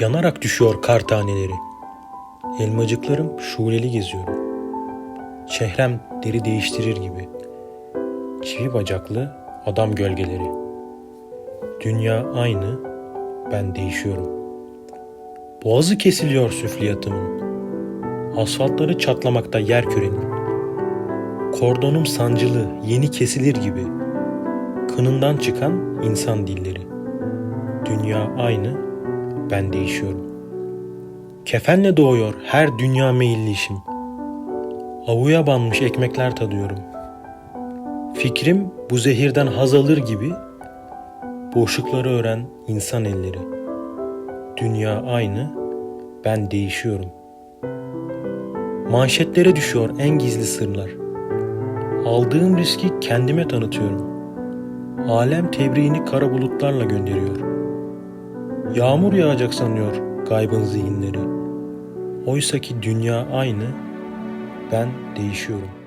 Yanarak düşüyor kar taneleri. Elmacıklarım şuleli geziyorum. Çehrem deri değiştirir gibi. Çivi bacaklı adam gölgeleri. Dünya aynı, ben değişiyorum. Boğazı kesiliyor süfliyatımın. Asfaltları çatlamakta yer kürenin. Kordonum sancılı, yeni kesilir gibi. Kınından çıkan insan dilleri. Dünya aynı, ben değişiyorum. Kefenle doğuyor her dünya meyilli işim. Avuya banmış ekmekler tadıyorum. Fikrim bu zehirden haz alır gibi boşlukları ören insan elleri. Dünya aynı, ben değişiyorum. Manşetlere düşüyor en gizli sırlar. Aldığım riski kendime tanıtıyorum. Alem tebriğini kara bulutlarla gönderiyor. Yağmur yağacak sanıyor gaybın zihinleri. Oysa ki dünya aynı, ben değişiyorum.